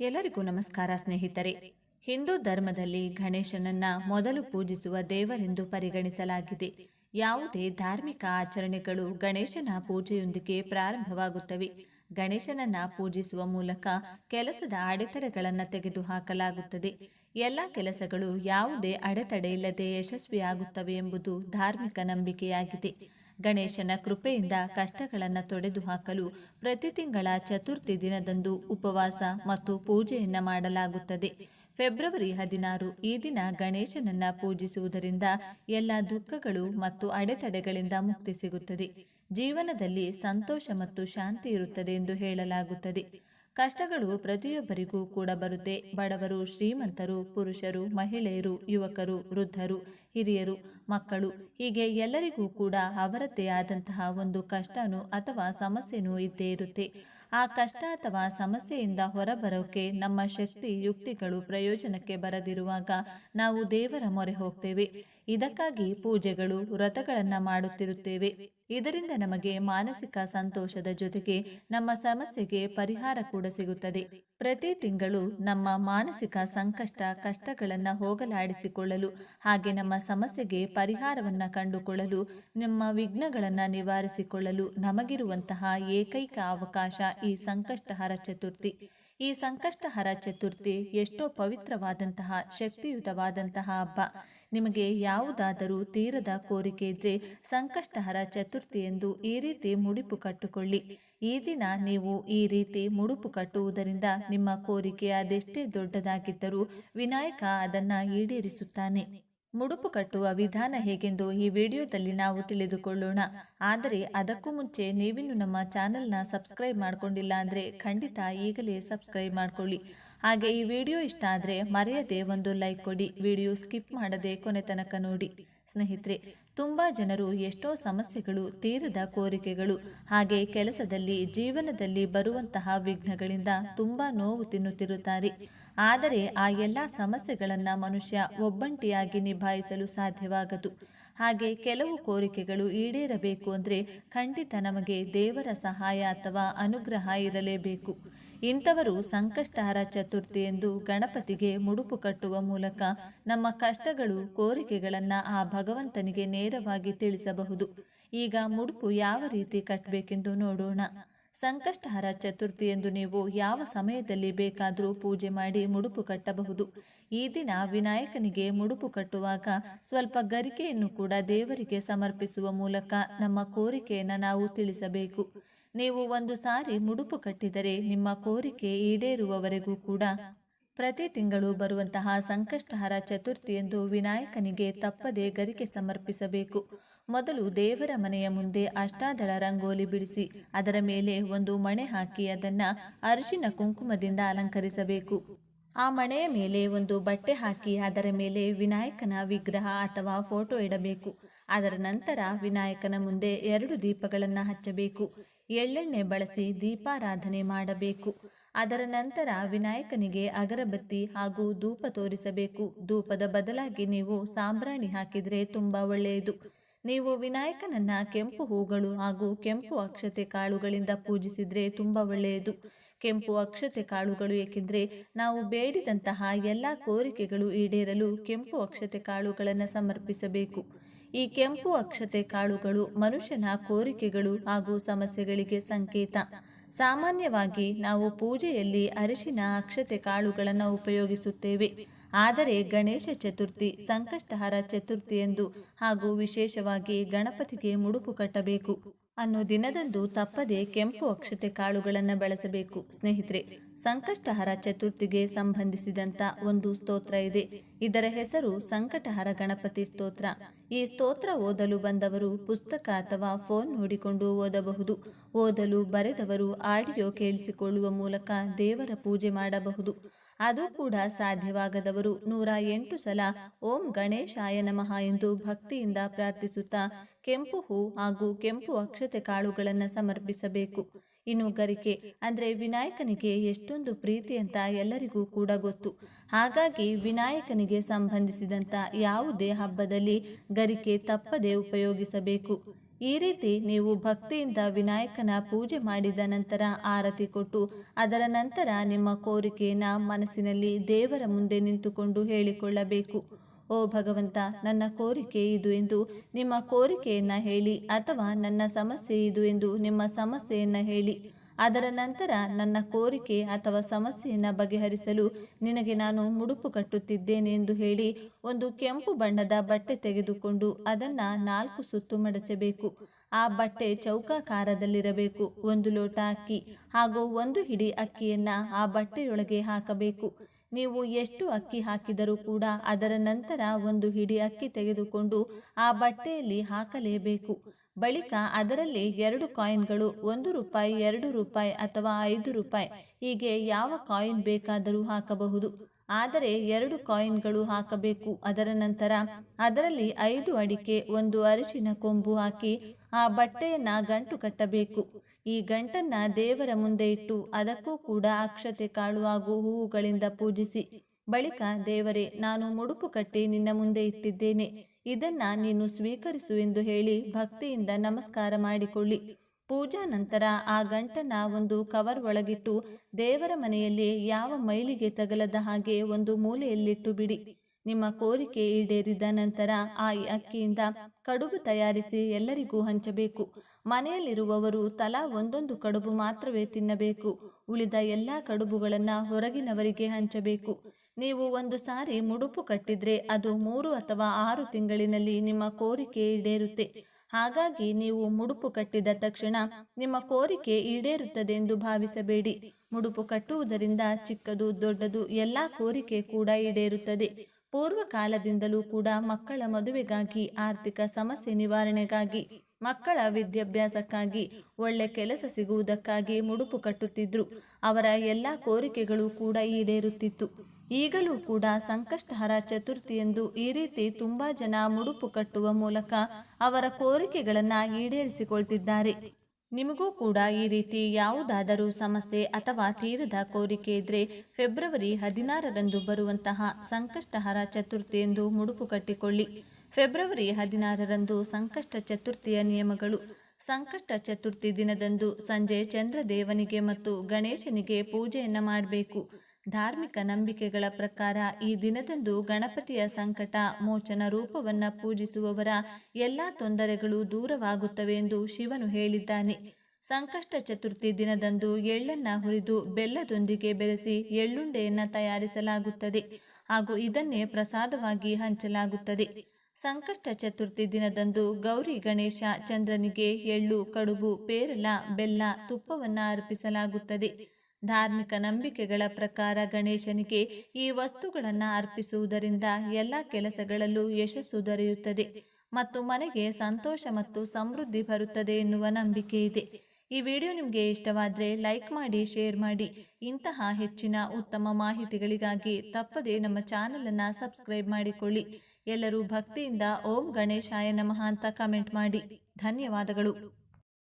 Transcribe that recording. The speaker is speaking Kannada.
ಎಲ್ಲರಿಗೂ ನಮಸ್ಕಾರ ಸ್ನೇಹಿತರೆ. ಹಿಂದೂ ಧರ್ಮದಲ್ಲಿ ಗಣೇಶನನ್ನ ಮೊದಲು ಪೂಜಿಸುವ ದೇವರೆಂದು ಪರಿಗಣಿಸಲಾಗಿದೆ. ಯಾವುದೇ ಧಾರ್ಮಿಕ ಆಚರಣೆಗಳು ಗಣೇಶನ ಪೂಜೆಯೊಂದಿಗೆ ಪ್ರಾರಂಭವಾಗುತ್ತವೆ. ಗಣೇಶನನ್ನ ಪೂಜಿಸುವ ಮೂಲಕ ಕೆಲಸದ ಅಡೆತಡೆಗಳನ್ನು ತೆಗೆದುಹಾಕಲಾಗುತ್ತದೆ. ಎಲ್ಲ ಕೆಲಸಗಳು ಯಾವುದೇ ಅಡೆತಡೆ ಇಲ್ಲದೆ ಯಶಸ್ವಿಯಾಗುತ್ತವೆ ಎಂಬುದು ಧಾರ್ಮಿಕ ನಂಬಿಕೆಯಾಗಿದೆ. ಗಣೇಶನ ಕೃಪೆಯಿಂದ ಕಷ್ಟಗಳನ್ನು ತೊಡೆದು ಹಾಕಲು ಪ್ರತಿ ತಿಂಗಳ ಚತುರ್ಥಿ ದಿನದಂದು ಉಪವಾಸ ಮತ್ತು ಪೂಜೆಯನ್ನು ಮಾಡಲಾಗುತ್ತದೆ. ಫೆಬ್ರವರಿ ಹದಿನಾರು ಈ ದಿನ ಗಣೇಶನನ್ನ ಪೂಜಿಸುವುದರಿಂದ ಎಲ್ಲ ದುಃಖಗಳು ಮತ್ತು ಅಡೆತಡೆಗಳಿಂದ ಮುಕ್ತಿ ಸಿಗುತ್ತದೆ. ಜೀವನದಲ್ಲಿ ಸಂತೋಷ ಮತ್ತು ಶಾಂತಿ ಇರುತ್ತದೆ ಎಂದು ಹೇಳಲಾಗುತ್ತದೆ. ಕಷ್ಟಗಳು ಪ್ರತಿಯೊಬ್ಬರಿಗೂ ಕೂಡ ಬರುತ್ತೆ. ಬಡವರು, ಶ್ರೀಮಂತರು, ಪುರುಷರು, ಮಹಿಳೆಯರು, ಯುವಕರು, ವೃದ್ಧರು, ಹಿರಿಯರು, ಮಕ್ಕಳು. ಹೀಗೆ ಎಲ್ಲರಿಗೂ ಕೂಡ ಅವರದ್ದೇ ಆದಂತಹ ಒಂದು ಕಷ್ಟನೂ ಅಥವಾ ಸಮಸ್ಯೆನೂ ಇದ್ದೇ ಇರುತ್ತೆ. ಆ ಕಷ್ಟ ಅಥವಾ ಸಮಸ್ಯೆಯಿಂದ ಹೊರಬರೋಕೆ ನಮ್ಮ ಶಕ್ತಿ ಯುಕ್ತಿಗಳು ಪ್ರಯೋಜನಕ್ಕೆ ಬರದಿರುವಾಗ ನಾವು ದೇವರ ಮೊರೆ ಹೋಗ್ತೇವೆ. ಇದಕ್ಕಾಗಿ ಪೂಜೆಗಳು, ವ್ರತಗಳನ್ನು ಮಾಡುತ್ತಿರುತ್ತೇವೆ. ಇದರಿಂದ ನಮಗೆ ಮಾನಸಿಕ ಸಂತೋಷದ ಜೊತೆಗೆ ನಮ್ಮ ಸಮಸ್ಯೆಗೆ ಪರಿಹಾರ ಕೂಡ ಸಿಗುತ್ತದೆ. ಪ್ರತಿ ತಿಂಗಳು ನಮ್ಮ ಮಾನಸಿಕ ಸಂಕಷ್ಟ, ಕಷ್ಟಗಳನ್ನು ಹೋಗಲಾಡಿಸಿಕೊಳ್ಳಲು ಹಾಗೆ ನಮ್ಮ ಸಮಸ್ಯೆಗೆ ಪರಿಹಾರವನ್ನು ಕಂಡುಕೊಳ್ಳಲು, ನಮ್ಮ ವಿಘ್ನಗಳನ್ನು ನಿವಾರಿಸಿಕೊಳ್ಳಲು ನಮಗಿರುವಂತಹ ಏಕೈಕ ಅವಕಾಶ ಈ ಸಂಕಷ್ಟಹರ ಚತುರ್ಥಿ. ಈ ಸಂಕಷ್ಟಹರ ಚತುರ್ಥಿ ಎಷ್ಟೋ ಪವಿತ್ರವಾದಂತಹ, ಶಕ್ತಿಯುತವಾದಂತಹ ಹಬ್ಬ. ನಿಮಗೆ ಯಾವುದಾದರೂ ತೀರದ ಕೋರಿಕೆ ಇದ್ರೆ ಸಂಕಷ್ಟಹರ ಚತುರ್ಥಿ ಎಂದು ಈ ರೀತಿ ಮುಡಿಪು ಕಟ್ಟುಕೊಳ್ಳಿ. ಈ ದಿನ ನೀವು ಈ ರೀತಿ ಮುಡುಪು ಕಟ್ಟುವುದರಿಂದ ನಿಮ್ಮ ಕೋರಿಕೆ ಅದೆಷ್ಟೇ ದೊಡ್ಡದಾಗಿದ್ದರೂ ವಿನಾಯಕ ಅದನ್ನ ಈಡೇರಿಸುತ್ತಾನೆ. ಮುಡುಪು ಕಟ್ಟುವ ವಿಧಾನ ಹೇಗೆಂದು ಈ ವಿಡಿಯೋದಲ್ಲಿ ನಾವು ತಿಳಿದುಕೊಳ್ಳೋಣ. ಆದರೆ ಅದಕ್ಕೂ ಮುಂಚೆ ನೀವಿನ್ನು ನಮ್ಮ ಚಾನೆಲ್ನ ಸಬ್ಸ್ಕ್ರೈಬ್ ಮಾಡ್ಕೊಂಡಿಲ್ಲ ಅಂದರೆ ಖಂಡಿತ ಈಗಲೇ ಸಬ್ಸ್ಕ್ರೈಬ್ ಮಾಡ್ಕೊಳ್ಳಿ. ಹಾಗೆ ಈ ವಿಡಿಯೋ ಇಷ್ಟ ಆದರೆ ಮರೆಯದೆ ಒಂದು ಲೈಕ್ ಕೊಡಿ. ವಿಡಿಯೋ ಸ್ಕಿಪ್ ಮಾಡದೆ ಕೊನೆ ತನಕ ನೋಡಿ. ಸ್ನೇಹಿತರೆ, ತುಂಬ ಜನರು ಎಷ್ಟೋ ಸಮಸ್ಯೆಗಳು, ತೀರದ ಕೋರಿಕೆಗಳು, ಹಾಗೆ ಕೆಲಸದಲ್ಲಿ, ಜೀವನದಲ್ಲಿ ಬರುವಂತಹ ವಿಘ್ನಗಳಿಂದ ತುಂಬ ನೋವು ತಿನ್ನುತ್ತಿರುತ್ತಾರೆ. ಆದರೆ ಆ ಎಲ್ಲ ಸಮಸ್ಯೆಗಳನ್ನು ಮನುಷ್ಯ ಒಬ್ಬಂಟಿಯಾಗಿ ನಿಭಾಯಿಸಲು ಸಾಧ್ಯವಾಗದು. ಹಾಗೆ ಕೆಲವು ಕೋರಿಕೆಗಳು ಈಡೇರಬೇಕು ಅಂದರೆ ಖಂಡಿತ ನಮಗೆ ದೇವರ ಸಹಾಯ ಅಥವಾ ಅನುಗ್ರಹ ಇರಲೇಬೇಕು. ಇಂಥವರು ಸಂಕಷ್ಟಹರ ಚತುರ್ಥಿ ಎಂದು ಗಣಪತಿಗೆ ಮುಡುಪು ಕಟ್ಟುವ ಮೂಲಕ ನಮ್ಮ ಕಷ್ಟಗಳು, ಕೋರಿಕೆಗಳನ್ನು ಆ ಭಗವಂತನಿಗೆ ನೇರವಾಗಿ ತಿಳಿಸಬಹುದು. ಈಗ ಮುಡುಪು ಯಾವ ರೀತಿ ಕಟ್ಟಬೇಕೆಂದು ನೋಡೋಣ. ಸಂಕಷ್ಟಹರ ಚತುರ್ಥಿ ಎಂದು ನೀವು ಯಾವ ಸಮಯದಲ್ಲಿ ಬೇಕಾದರೂ ಪೂಜೆ ಮಾಡಿ ಮುಡುಪು ಕಟ್ಟಬಹುದು. ಈ ದಿನ ವಿನಾಯಕನಿಗೆ ಮುಡುಪು ಕಟ್ಟುವಾಗ ಸ್ವಲ್ಪ ಗರಿಕೆಯನ್ನು ಕೂಡ ದೇವರಿಗೆ ಸಮರ್ಪಿಸುವ ಮೂಲಕ ನಮ್ಮ ಕೋರಿಕೆಯನ್ನು ನಾವು ತಿಳಿಸಬೇಕು. ನೀವು ಒಂದು ಸಾರಿ ಮುಡುಪು ಕಟ್ಟಿದರೆ ನಿಮ್ಮ ಕೋರಿಕೆ ಈಡೇರುವವರೆಗೂ ಕೂಡ ಪ್ರತಿ ತಿಂಗಳು ಬರುವಂತಹ ಸಂಕಷ್ಟಹರ ಚತುರ್ಥಿ ಎಂದು ವಿನಾಯಕನಿಗೆ ತಪ್ಪದೆ ಗರಿಕೆ ಸಮರ್ಪಿಸಬೇಕು. ಮೊದಲು ದೇವರ ಮನೆಯ ಮುಂದೆ ಅಷ್ಟಾದಳ ರಂಗೋಲಿ ಬಿಡಿಸಿ, ಅದರ ಮೇಲೆ ಒಂದು ಮಣೆ ಹಾಕಿ ಅದನ್ನ ಅರಿಶಿನ ಕುಂಕುಮದಿಂದ ಅಲಂಕರಿಸಬೇಕು. ಆ ಮಣೆಯ ಮೇಲೆ ಒಂದು ಬಟ್ಟೆ ಹಾಕಿ, ಅದರ ಮೇಲೆ ವಿನಾಯಕನ ವಿಗ್ರಹ ಅಥವಾ ಫೋಟೋ ಇಡಬೇಕು. ಅದರ ನಂತರ ವಿನಾಯಕನ ಮುಂದೆ ಎರಡು ದೀಪಗಳನ್ನು ಹಚ್ಚಬೇಕು. ಎಳ್ಳೆಣ್ಣೆ ಬಳಸಿ ದೀಪಾರಾಧನೆ ಮಾಡಬೇಕು. ಅದರ ನಂತರ ವಿನಾಯಕನಿಗೆ ಅಗರಬತ್ತಿ ಹಾಗೂ ಧೂಪ ತೋರಿಸಬೇಕು. ಧೂಪದ ಬದಲಾಗಿ ನೀವು ಸಾಂಬ್ರಾಣಿ ಹಾಕಿದರೆ ತುಂಬ ಒಳ್ಳೆಯದು. ನೀವು ವಿನಾಯಕನನ್ನ ಕೆಂಪು ಹೂಗಳು ಹಾಗೂ ಕೆಂಪು ಅಕ್ಷತೆ ಕಾಳುಗಳಿಂದ ಪೂಜಿಸಿದರೆ ತುಂಬ ಒಳ್ಳೆಯದು. ಕೆಂಪು ಅಕ್ಷತೆ ಕಾಳುಗಳು ಏಕೆಂದರೆ ನಾವು ಬೇಡಿದಂತಹ ಎಲ್ಲ ಕೋರಿಕೆಗಳು ಈಡೇರಲು ಕೆಂಪು ಅಕ್ಷತೆ ಕಾಳುಗಳನ್ನು ಸಮರ್ಪಿಸಬೇಕು. ಈ ಕೆಂಪು ಅಕ್ಷತೆ ಕಾಳುಗಳು ಮನುಷ್ಯನ ಕೋರಿಕೆಗಳು ಹಾಗೂ ಸಮಸ್ಯೆಗಳಿಗೆ ಸಂಕೇತ. ಸಾಮಾನ್ಯವಾಗಿ ನಾವು ಪೂಜೆಯಲ್ಲಿ ಅರಿಶಿನ ಅಕ್ಷತೆ ಕಾಳುಗಳನ್ನು ಉಪಯೋಗಿಸುತ್ತೇವೆ. ಆದರೆ ಗಣೇಶ ಚತುರ್ಥಿ, ಸಂಕಷ್ಟಹರ ಚತುರ್ಥಿ ಎಂದು ಹಾಗೂ ವಿಶೇಷವಾಗಿ ಗಣಪತಿಗೆ ಮುಡುಪು ಕಟ್ಟಬೇಕು. ಅನ್ನೋ ದಿನದಂದು ತಪ್ಪದೆ ಕೆಂಪು ಅಕ್ಷತೆ ಕಾಳುಗಳನ್ನು ಬಳಸಬೇಕು. ಸ್ನೇಹಿತರೆ ಸಂಕಷ್ಟಹರ ಚತುರ್ಥಿಗೆ ಸಂಬಂಧಿಸಿದಂತ ಒಂದು ಸ್ತೋತ್ರ ಇದೆ. ಇದರ ಹೆಸರು ಸಂಕಟಹರ ಗಣಪತಿ ಸ್ತೋತ್ರ. ಈ ಸ್ತೋತ್ರ ಓದಲು ಬಂದವರು ಪುಸ್ತಕ ಅಥವಾ ಫೋನ್ ನೋಡಿಕೊಂಡು ಓದಬಹುದು. ಓದಲು ಬರೆದವರು ಆಡಿಯೋ ಕೇಳಿಸಿಕೊಳ್ಳುವ ಮೂಲಕ ದೇವರ ಪೂಜೆ ಮಾಡಬಹುದು. ಅದು ಕೂಡ ಸಾಧ್ಯವಾಗದವರು ನೂರ ಎಂಟು ಸಲ ಓಂ ಗಣೇಶಾಯ ನಮಃ ಎಂದು ಭಕ್ತಿಯಿಂದ ಪ್ರಾರ್ಥಿಸುತ್ತಾ ಕೆಂಪು ಹೂ ಹಾಗೂ ಕೆಂಪು ಅಕ್ಷತೆ ಕಾಳುಗಳನ್ನು ಸಮರ್ಪಿಸಬೇಕು. ಇನ್ನು ಗರಿಕೆ, ಅಂದರೆ ವಿನಾಯಕನಿಗೆ ಎಷ್ಟೊಂದು ಪ್ರೀತಿ ಅಂತ ಎಲ್ಲರಿಗೂ ಕೂಡ ಗೊತ್ತು. ಹಾಗಾಗಿ ವಿನಾಯಕನಿಗೆ ಸಂಬಂಧಿಸಿದಂಥ ಯಾವುದೇ ಹಬ್ಬದಲ್ಲಿ ಗರಿಕೆ ತಪ್ಪದೆ ಉಪಯೋಗಿಸಬೇಕು. ಈ ರೀತಿ ನೀವು ಭಕ್ತಿಯಿಂದ ವಿನಾಯಕನ ಪೂಜೆ ಮಾಡಿದ ನಂತರ ಆರತಿ ಕೊಟ್ಟು, ಅದರ ನಂತರ ನಿಮ್ಮ ಕೋರಿಕೆಯನ್ನು ಮನಸ್ಸಿನಲ್ಲಿ ದೇವರ ಮುಂದೆ ನಿಂತುಕೊಂಡು ಹೇಳಿಕೊಳ್ಳಬೇಕು. ಓ ಭಗವಂತ, ನನ್ನ ಕೋರಿಕೆ ಇದು ಎಂದು ನಿಮ್ಮ ಕೋರಿಕೆಯನ್ನು ಹೇಳಿ ಅಥವಾ ನನ್ನ ಸಮಸ್ಯೆ ಇದು ಎಂದು ನಿಮ್ಮ ಸಮಸ್ಯೆಯನ್ನು ಹೇಳಿ. ಅದರ ನಂತರ ನನ್ನ ಕೋರಿಕೆ ಅಥವಾ ಸಮಸ್ಯೆಯನ್ನು ಬಗೆಹರಿಸಲು ನಿನಗೆ ನಾನು ಮುಡುಪು ಕಟ್ಟುತ್ತಿದ್ದೇನೆ ಎಂದು ಹೇಳಿ ಒಂದು ಕೆಂಪು ಬಣ್ಣದ ಬಟ್ಟೆ ತೆಗೆದುಕೊಂಡು ಅದನ್ನು ನಾಲ್ಕು ಸುತ್ತು ಮಡಚಬೇಕು. ಆ ಬಟ್ಟೆ ಚೌಕಾಕಾರದಲ್ಲಿರಬೇಕು. ಒಂದು ಲೋಟ ಅಕ್ಕಿ ಹಾಗೂ ಒಂದು ಹಿಡಿ ಅಕ್ಕಿಯನ್ನು ಆ ಬಟ್ಟೆಯೊಳಗೆ ಹಾಕಬೇಕು. ನೀವು ಎಷ್ಟು ಅಕ್ಕಿ ಹಾಕಿದರೂ ಕೂಡ ಅದರ ನಂತರ ಒಂದು ಹಿಡಿ ಅಕ್ಕಿ ತೆಗೆದುಕೊಂಡು ಆ ಬಟ್ಟೆಯಲ್ಲಿ ಹಾಕಲೇಬೇಕು. ಬಳಿಕ ಅದರಲ್ಲಿ ಎರಡು ಕಾಯಿನ್ಗಳು, ಒಂದು ರೂಪಾಯಿ, ಎರಡು ರೂಪಾಯಿ ಅಥವಾ ಐದು ರೂಪಾಯಿ, ಹೀಗೆ ಯಾವ ಕಾಯಿನ್ ಬೇಕಾದರೂ ಹಾಕಬಹುದು. ಆದರೆ ಎರಡು ಕಾಯಿನ್ಗಳು ಹಾಕಬೇಕು. ಅದರ ನಂತರ ಅದರಲ್ಲಿ ಐದು ಅಡಿಕೆ, ಒಂದು ಅರಿಶಿನ ಕೊಂಬು ಹಾಕಿ ಆ ಬಟ್ಟೆಯನ್ನ ಗಂಟು ಕಟ್ಟಬೇಕು. ಈ ಗಂಟನ್ನ ದೇವರ ಮುಂದೆ ಇಟ್ಟು ಅದಕ್ಕೂ ಕೂಡ ಅಕ್ಷತೆ ಕಾಳು ಹಾಗೂ ಹೂವುಗಳಿಂದ ಪೂಜಿಸಿ. ಬಳಿಕ ದೇವರೇ, ನಾನು ಮುಡುಪು ಕಟ್ಟಿ ನಿನ್ನ ಮುಂದೆ ಇಟ್ಟಿದ್ದೇನೆ. ಇದನ್ನ ನೀನು ಸ್ವೀಕರಿಸು ಎಂದು ಹೇಳಿ ಭಕ್ತಿಯಿಂದ ನಮಸ್ಕಾರ ಮಾಡಿಕೊಳ್ಳಿ. ಪೂಜಾ ನಂತರ ಆ ಗಂಟನ್ನ ಒಂದು ಕವರ್ ಒಳಗಿಟ್ಟು ದೇವರ ಮನೆಯಲ್ಲಿ ಯಾವ ಮೈಲಿಗೆ ತಗಲದ ಹಾಗೆ ಒಂದು ಮೂಲೆಯಲ್ಲಿಟ್ಟು ಬಿಡಿ. ನಿಮ್ಮ ಕೋರಿಕೆ ಈಡೇರಿದ ನಂತರ ಆ ಅಕ್ಕಿಯಿಂದ ಕಡುಬು ತಯಾರಿಸಿ ಎಲ್ಲರಿಗೂ ಹಂಚಬೇಕು. ಮನೆಯಲ್ಲಿರುವವರು ತಲಾ ಒಂದೊಂದು ಕಡುಬು ಮಾತ್ರವೇ ತಿನ್ನಬೇಕು. ಉಳಿದ ಎಲ್ಲ ಕಡುಬುಗಳನ್ನು ಹೊರಗಿನವರಿಗೆ ಹಂಚಬೇಕು. ನೀವು ಒಂದು ಸಾರಿ ಮುಡುಪು ಕಟ್ಟಿದ್ರೆ ಅದು ಮೂರು ಅಥವಾ ಆರು ತಿಂಗಳಿನಲ್ಲಿ ನಿಮ್ಮ ಕೋರಿಕೆ ಈಡೇರುತ್ತೆ. ಹಾಗಾಗಿ ನೀವು ಮುಡುಪು ಕಟ್ಟಿದ ತಕ್ಷಣ ನಿಮ್ಮ ಕೋರಿಕೆ ಈಡೇರುತ್ತದೆ ಎಂದು ಭಾವಿಸಬೇಡಿ. ಮುಡುಪು ಕಟ್ಟುವುದರಿಂದ ಚಿಕ್ಕದು ದೊಡ್ಡದು ಎಲ್ಲ ಕೋರಿಕೆ ಕೂಡ ಈಡೇರುತ್ತದೆ. ಪೂರ್ವ ಕಾಲದಿಂದಲೂ ಕೂಡ ಮಕ್ಕಳ ಮದುವೆಗಾಗಿ ಆರ್ಥಿಕ ಸಮಸ್ಯೆ ನಿವಾರಣೆಗಾಗಿ ಮಕ್ಕಳ ವಿದ್ಯಾಭ್ಯಾಸಕ್ಕಾಗಿ ಒಳ್ಳೆ ಕೆಲಸ ಸಿಗುವುದಕ್ಕಾಗಿ ಮುಡುಪು ಕಟ್ಟುತ್ತಿದ್ರು. ಅವರ ಎಲ್ಲ ಕೋರಿಕೆಗಳು ಕೂಡ ಈಡೇರುತ್ತಿತ್ತು. ಈಗಲೂ ಕೂಡ ಸಂಕಷ್ಟಹರ ಚತುರ್ಥಿ ಎಂದು ಈ ರೀತಿ ತುಂಬಾ ಜನ ಮುಡುಪು ಕಟ್ಟುವ ಮೂಲಕ ಅವರ ಕೋರಿಕೆಗಳನ್ನು ಈಡೇರಿಸಿಕೊಳ್ತಿದ್ದಾರೆ. ನಿಮಗೂ ಕೂಡ ಈ ರೀತಿ ಯಾವುದಾದರೂ ಸಮಸ್ಯೆ ಅಥವಾ ತೀರದ ಕೋರಿಕೆ ಇದ್ರೆ ಫೆಬ್ರವರಿ ಹದಿನಾರರಂದು ಬರುವಂತಹ ಸಂಕಷ್ಟಹರ ಚತುರ್ಥಿ ಎಂದು ಮುಡುಪು ಕಟ್ಟಿಕೊಳ್ಳಿ. ಫೆಬ್ರವರಿ ಹದಿನಾರರಂದು ಸಂಕಷ್ಟ ಚತುರ್ಥಿಯ ನಿಯಮಗಳು. ಸಂಕಷ್ಟ ಚತುರ್ಥಿ ದಿನದಂದು ಸಂಜೆ ಚಂದ್ರದೇವನಿಗೆ ಮತ್ತು ಗಣೇಶನಿಗೆ ಪೂಜೆಯನ್ನು ಮಾಡಬೇಕು. ಧಾರ್ಮಿಕ ನಂಬಿಕೆಗಳ ಪ್ರಕಾರ ಈ ದಿನದಂದು ಗಣಪತಿಯ ಸಂಕಟ, ಮೋಚನ ರೂಪವನ್ನ ಪೂಜಿಸುವವರ ಎಲ್ಲ ತೊಂದರೆಗಳು ದೂರವಾಗುತ್ತವೆ ಎಂದು ಶಿವನು ಹೇಳಿದ್ದಾನೆ. ಸಂಕಷ್ಟ ಚತುರ್ಥಿ ದಿನದಂದು ಎಳ್ಳನ್ನ ಹುರಿದು ಬೆಲ್ಲದೊಂದಿಗೆ ಬೆರೆಸಿ ಎಳ್ಳುಂಡೆಯನ್ನು ತಯಾರಿಸಲಾಗುತ್ತದೆ ಹಾಗೂ ಇದನ್ನೇ ಪ್ರಸಾದವಾಗಿ ಹಂಚಲಾಗುತ್ತದೆ. ಸಂಕಷ್ಟ ಚತುರ್ಥಿ ದಿನದಂದು ಗೌರಿ ಗಣೇಶ ಚಂದ್ರನಿಗೆ ಎಳ್ಳು, ಕಡುಬು, ಪೇರಲ, ಬೆಲ್ಲ, ತುಪ್ಪವನ್ನು ಅರ್ಪಿಸಲಾಗುತ್ತದೆ. ಧಾರ್ಮಿಕ ನಂಬಿಕೆಗಳ ಪ್ರಕಾರ ಗಣೇಶನಿಗೆ ಈ ವಸ್ತುಗಳನ್ನು ಅರ್ಪಿಸುವುದರಿಂದ ಎಲ್ಲ ಕೆಲಸಗಳಲ್ಲೂ ಯಶಸ್ಸು ದೊರೆಯುತ್ತದೆ ಮತ್ತು ಮನೆಗೆ ಸಂತೋಷ ಮತ್ತು ಸಮೃದ್ಧಿ ಬರುತ್ತದೆ ಎನ್ನುವ ನಂಬಿಕೆ ಇದೆ. ಈ ವಿಡಿಯೋ ನಿಮಗೆ ಇಷ್ಟವಾದರೆ ಲೈಕ್ ಮಾಡಿ, ಶೇರ್ ಮಾಡಿ. ಇಂತಹ ಹೆಚ್ಚಿನ ಉತ್ತಮ ಮಾಹಿತಿಗಳಿಗಾಗಿ ತಪ್ಪದೇ ನಮ್ಮ ಚಾನಲನ್ನು ಸಬ್ಸ್ಕ್ರೈಬ್ ಮಾಡಿಕೊಳ್ಳಿ. ಎಲ್ಲರೂ ಭಕ್ತಿಯಿಂದ ಓಂ ಗಣೇಶಾಯ ನಮಃ ಅಂತ ಕಮೆಂಟ್ ಮಾಡಿ. ಧನ್ಯವಾದಗಳು.